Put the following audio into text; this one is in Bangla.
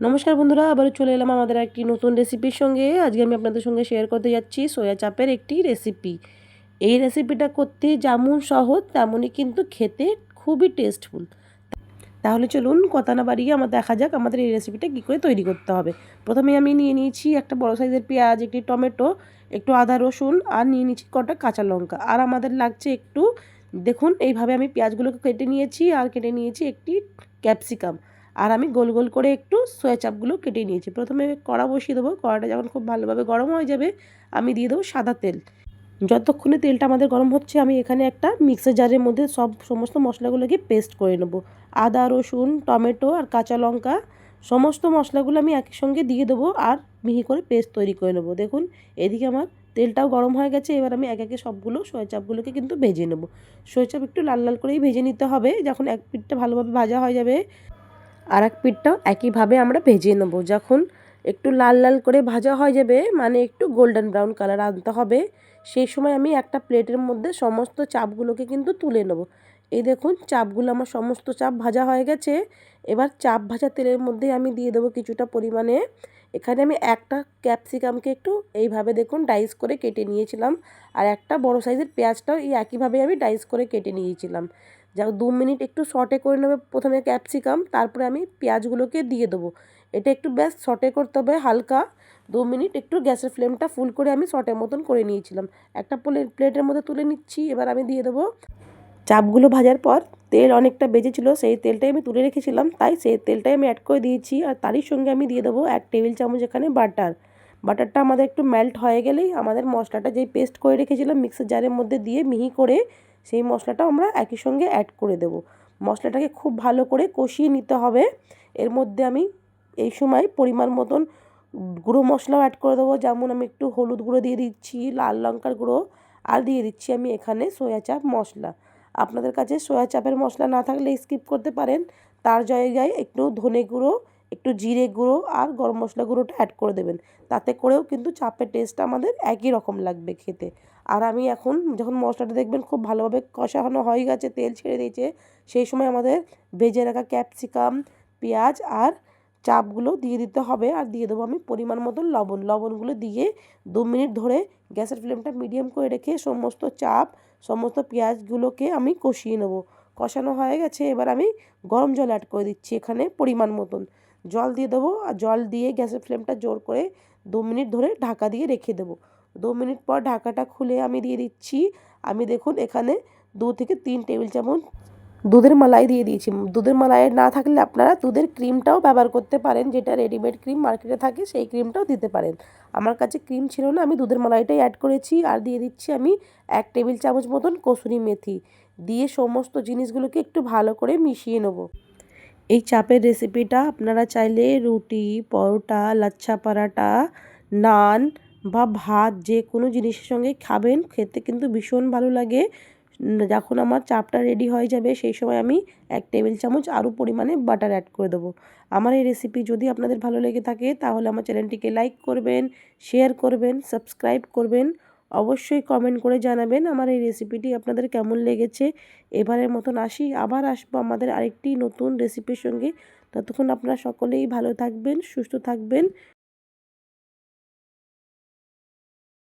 নমস্কার বন্ধুরা, আবারও চলে এলাম আমাদের একটি নতুন রেসিপির সঙ্গে। আজকে আমি আপনাদের সঙ্গে শেয়ার করতে যাচ্ছি সয়া চাপের একটি রেসিপি এই রেসিপিটা করতে যেমন সহজ, তেমনই কিন্তু খেতে খুবই টেস্টফুল তাহলে চলুন কথা না বাড়িয়ে আমার দেখা যাক আমাদের এই রেসিপিটা কী করে তৈরি করতে হবে। প্রথমে আমি নিয়ে নিয়েছি একটা বড় সাইজের পেঁয়াজ, একটি টমেটো, একটু আদা, রসুন, আর নিয়ে নিয়েছি কটা কাঁচা লঙ্কা। আর আমাদের লাগছে একটু, দেখুন, এইভাবে আমি পেঁয়াজগুলোকে কেটে নিয়েছি, আর কেটে নিয়েছি একটি ক্যাপসিকাম আর আমি গোল গোল করে একটু সোয়া চাপগুলো কেটে নিয়েছি। প্রথমে কড়া বসিয়ে দেবো, কড়াটা যখন খুব ভালোভাবে গরম হয়ে যাবে, আমি দিয়ে দেবো সাদা তেল। যতক্ষণে তেলটা আমাদের গরম হচ্ছে, আমি এখানে একটা মিক্সার জারের মধ্যে সব সমস্ত মশলাগুলোকে পেস্ট করে নেব। আদা, রসুন, টমেটো আর কাঁচা লঙ্কা, সমস্ত মশলাগুলো আমি একই সঙ্গে দিয়ে দেবো আর মিহি করে পেস্ট তৈরি করে নেব। দেখুন, এদিকে আমার তেলটাও গরম হয়ে গেছে, এবার আমি এক একে সবগুলো সোয়া চাপগুলোকে কিন্তু ভেজে নেব। সোয়া চাপ একটু লাল লাল করেই ভেজে নিতে হবে, যখন এক পিঠটা ভালোভাবে ভাজা হয়ে যাবে আর এক পিঠটাও একইভাবে আমরা ভেজে নেব। যখন একটু লাল লাল করে ভাজা হয়ে যাবে মানে একটু গোল্ডেন ব্রাউন কালার আনতে হবে, সেই সময় আমি একটা প্লেটের মধ্যে সমস্ত চাপগুলোকে কিন্তু তুলে নেব। এই দেখুন, চাপগুলো আমার সমস্ত চাপ ভাজা হয়ে গেছে। এবার চাপ ভাজা তেলের মধ্যে আমি দিয়ে দেবো কিছুটা পরিমাণে। এখানে আমি একটা ক্যাপসিকামকে একটু এইভাবে দেখুন ডাইস করে কেটে নিয়েছিলাম। আর একটা বড় সাইজের পেঁয়াজটাও এই একইভাবে আমি ডাইস করে কেটে নিয়েছিলাম। যা দু মিনিট একটু শর্টে করে নেবে প্রথমে ক্যাপসিকাম তারপরে আমি পেঁয়াজগুলোকে দিয়ে দেবো। এটা একটু ব্যাস শর্টে করতে হবে হালকা। দু মিনিট একটু গ্যাসের ফ্লেমটা ফুল করে আমি শর্টের মতন করে নিয়েছিলাম। একটা প্লেটের মধ্যে তুলে নিচ্ছি, এবার আমি দিয়ে দেবো। চাপগুলো ভাজার পর তেল অনেকটা বেজেছিল, সেই তেলটাই আমি তুলে রেখেছিলাম, তাই সেই তেলটাই আমি অ্যাড করে দিয়েছি, আর তারই সঙ্গে আমি দিয়ে দেবো এক টেবিল চামচ এখানে বাটার বাটারটা আমাদের একটু মেল্ট হয়ে গেলেই আমাদের মশলাটা যেই পেস্ট করে রেখেছিলাম মিক্সার জারের মধ্যে দিয়ে মিহি করে সেই মশলাটাও আমরা একই সঙ্গে অ্যাড করে দেব। মশলাটাকে খুব ভালো করে কষিয়ে নিতে হবে। এর মধ্যে আমি এই সময় পরিমাণ মতন গুঁড়ো মশলাও অ্যাড করে দেবো। যেমন আমি একটু হলুদ গুঁড়ো দিয়ে দিচ্ছি, লাল লঙ্কার গুঁড়ো, আর দিয়ে দিচ্ছি আমি এখানে সয়া চাপ মশলা। আপনাদের কাছে সয়া চাপের মশলা না থাকলে স্কিপ করতে পারেন। তার জায়গায় একটু ধনে গুঁড়ো একটু জিরে গুঁড়ো আর গরম মশলা গুঁড়োটা অ্যাড করে দেবেন। তাতে করেও কিন্তু চাপের টেস্টটা আমাদের একই রকম লাগবে খেতে। আর আমি এখন যখন মশলাটা দেখবেন খুব ভালোভাবে কষানো হয়ে গেছে, তেল ছেড়ে দিয়েছে, সেই সময় আমাদের ভেজে রাখা ক্যাপসিকাম পেঁয়াজ আর চাপগুলো দিয়ে দিতে হবে। আর দিয়ে দেবো আমি পরিমাণ মতন লবণ। লবণগুলো দিয়ে দু মিনিট ধরে গ্যাসের ফ্লেমটা মিডিয়াম করে রেখে সমস্ত চাপ, সমস্ত পেঁয়াজগুলোকে আমি কষিয়ে নেব। কষানো হয়ে গেছে, এবার আমি গরম জল অ্যাড করে দিচ্ছি এখানে পরিমাণ মতন। জল দিয়ে দেবো আর জল দিয়ে গ্যাসের ফ্লেমটা জোর করে দু মিনিট ধরে ঢাকা দিয়ে রেখে দেবো। দু মিনিট পর ঢাকাটা খুলে আমি দিয়ে দিচ্ছি। আমি দেখুন এখানে দু থেকে তিন টেবিল চামচ দুধের মালাই দিয়ে দিয়েছি। দুধের মালাই না থাকলে আপনারা দুধের ক্রিমটাও ব্যবহার করতে পারেন। যেটা রেডিমেড ক্রিম মার্কেটে থাকে সেই ক্রিমটাও দিতে পারেন। আমার কাছে ক্রিম ছিল না, আমি দুধের মালাইটাই অ্যাড করেছি। আর দিয়ে দিচ্ছি আমি এক টেবিল চামচ মতন কসুরি মেথি। দিয়ে সমস্ত জিনিসগুলোকে একটু ভালো করে মিশিয়ে নেব। এই চাপের রেসিপিটা আপনারা চাইলে রুটি, পরোটা, লাচ্ছা পরাটা, নান বা ভাত যে কোনো জিনিসের সঙ্গে খাবেন, খেতে কিন্তু ভীষণ ভালো লাগে। যখন আমার চাপটা রেডি হয়ে যাবে, সেই সময় আমি এক টেবিল চামচ আরও পরিমাণে বাটার অ্যাড করে দেবো। আমার এই রেসিপি যদি আপনাদের ভালো লেগে থাকে, তাহলে আমার চ্যানেলটিকে লাইক করবেন শেয়ার করবেন সাবস্ক্রাইব করবেন। অবশ্যই কমেন্ট করে জানাবেন আমার এই রেসিপিটি আপনাদের কেমন লেগেছে। এবারের মতন আসি, আবার আসব আমাদের আরেকটি নতুন রেসিপির সঙ্গে। ততক্ষণ আপনারা সকলেই ভালো থাকবেন, সুস্থ থাকবেন।